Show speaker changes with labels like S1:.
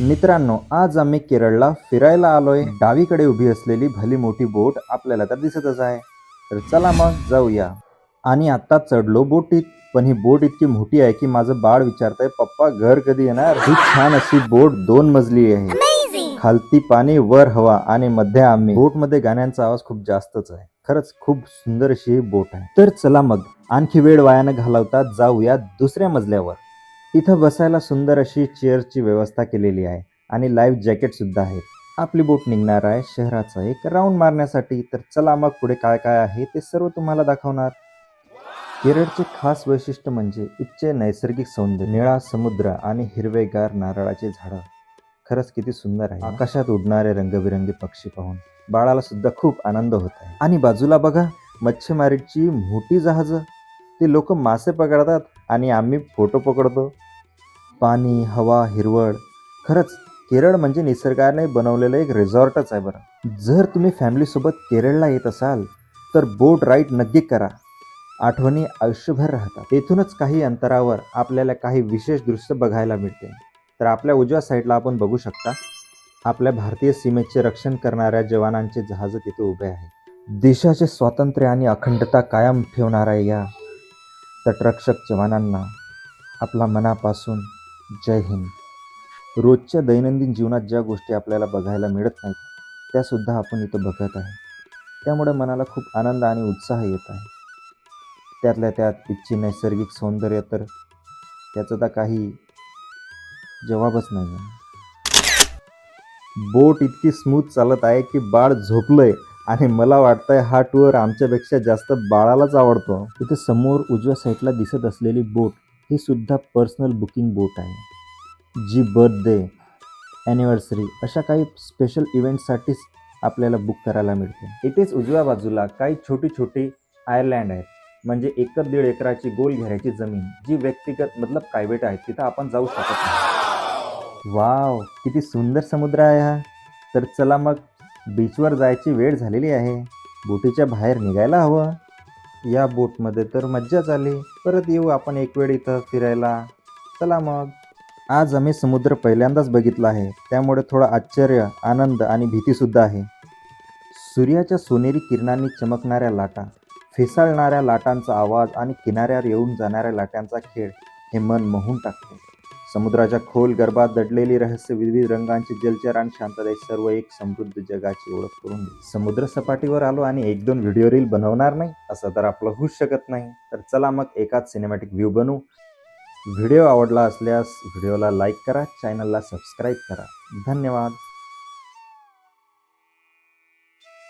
S1: मित्रांनो आज आम्ही केरळला फिरायला आलोय. डावीकडे उभी असलेली भली मोठी बोट आपल्याला तर दिसतच आहे. तर चला मग जाऊया. आणि आता चढलो बोटीत पण ही बोट इतकी मोठी आहे की माझं बाळ विचारतंय पप्पा घर कधी येणार? ही छान अशी बोट दोन मजली आहे. खालती पाणी वर हवा आणि मध्ये आम्ही. बोटमध्ये गाण्यांचा आवाज खूप जास्तच आहे. खरंच खूप सुंदर अशी ही बोट आहे. तर चला मग. आणखी वेळ वायानं घालवता जाऊया दुसऱ्या मजल्यावर. इथं बसायला सुंदर अशी चेअरची व्यवस्था केलेली आहे आणि लाईव्ह जॅकेट सुद्धा आपली बोट निघणार आहे शहराचा एक राऊंड मारण्यासाठी. तर चला मग पुढे काय काय आहे ते सर्व तुम्हाला दाखवणार. केरळचे खास वैशिष्ट्य म्हणजे उच्च नैसर्गिक सौंदर्य निळा समुद्र आणि हिरवेगार नारळाचे झाडं. खरंच किती सुंदर आहे आकाशात उडणारे रंगबिरंगी पक्षी पाहून बाळाला सुद्धा खूप आनंद होत आहे. आणि बाजूला बघा मच्छीमारीची मोठी जहाजं. ते लोक मासे पकडतात आणि आम्ही फोटो पकडतो. पाणी हवा हिरवळ. खरंच केरळ म्हणजे निसर्गाने बनवलेलं एक रिझॉर्टच आहे बरं. जर तुम्ही फॅमिलीसोबत केरळला येत असाल तर बोट राईड नक्की करा. आठवणी आयुष्यभर राहतात. तेथूनच काही अंतरावर आपल्याला काही विशेष दृश्य बघायला मिळते. तर आपल्या उजव्या साईडला आपण बघू शकता आपल्या भारतीय सीमेचे रक्षण करणाऱ्या जवानांचे जहाज तिथे उभे आहे. देशाचे स्वातंत्र्य आणि अखंडता कायम ठेवणाऱ्या या तटरक्षक जवानांना आपला मनापासून जय हिंद. रोजच्या दैनंदिन जीवनात ज्या गोष्टी आपल्याला बघायला मिळत नाहीत त्यासुद्धा आपण इथं बघत आहे. त्यामुळे मनाला खूप आनंद आणि उत्साह येत आहे. त्यातल्या त्यात इथची नैसर्गिक सौंदर्य तर त्याचं तर काही जवाबच नाही आहे बोट इतकी स्मूथ चालत आहे की बाळ झोपलंय आणि मला वाटतंय हा टूर आमच्यापेक्षा जास्त बाळालाच आवडतो. इथे समोर उजव्या साईडला दिसत असलेली बोट ही सुद्धा पर्सनल बुकिंग बोट आहे. जी बर्थडे ॲनिव्हर्सरी अशा काही स्पेशल इव्हेंटसाठीच आपल्याला बुक करायला मिळते. इथेच उजव्या बाजूला काही छोटी छोटी आयलँड आहेत. म्हणजे एकर दीड एकराची गोल घेऱ्याची जमीन जी व्यक्तिगत मतलब प्रायव्हेट आहे. तिथं आपण जाऊ शकत नाही. वाव किती सुंदर समुद्र आहे हा. तर चला मग बीचवर जायची वेळ झालेली आहे. बोटीच्या बाहेर निघायला हवं. या बोटमध्ये तर मज्जाच आली. परत येऊ आपण एक वेळ इथं फिरायला. चला मग. आज आम्ही समुद्र पहिल्यांदाच बघितला आहे. त्यामुळे थोडं आश्चर्य आनंद आणि भीतीसुद्धा आहे. सूर्याच्या सोनेरी किरणांनी चमकणाऱ्या लाटा फेसाळणाऱ्या लाटांचा आवाज आणि किनाऱ्यावर येऊन जाणाऱ्या लाटांचा खेळ हे मन मोहून टाकते. समुद्राच्या खोल गर्भात दडलेली रहस्य विविध रंगांचे जलचर आणि शांतता सर्व एक समृद्ध जगाची ओळख करून देते समुद्र सपाटीवर आलो आणि एक दोन व्हिडिओ रील बनवणार नाही असं तर आपलं होऊच शकत नाही. तर चला मग एकाच सिनेमॅटिक व्ह्यू बनवू. व्हिडिओ आवडला असल्यास व्हिडिओला लाईक करा चॅनलला सबस्क्राईब करा. धन्यवाद.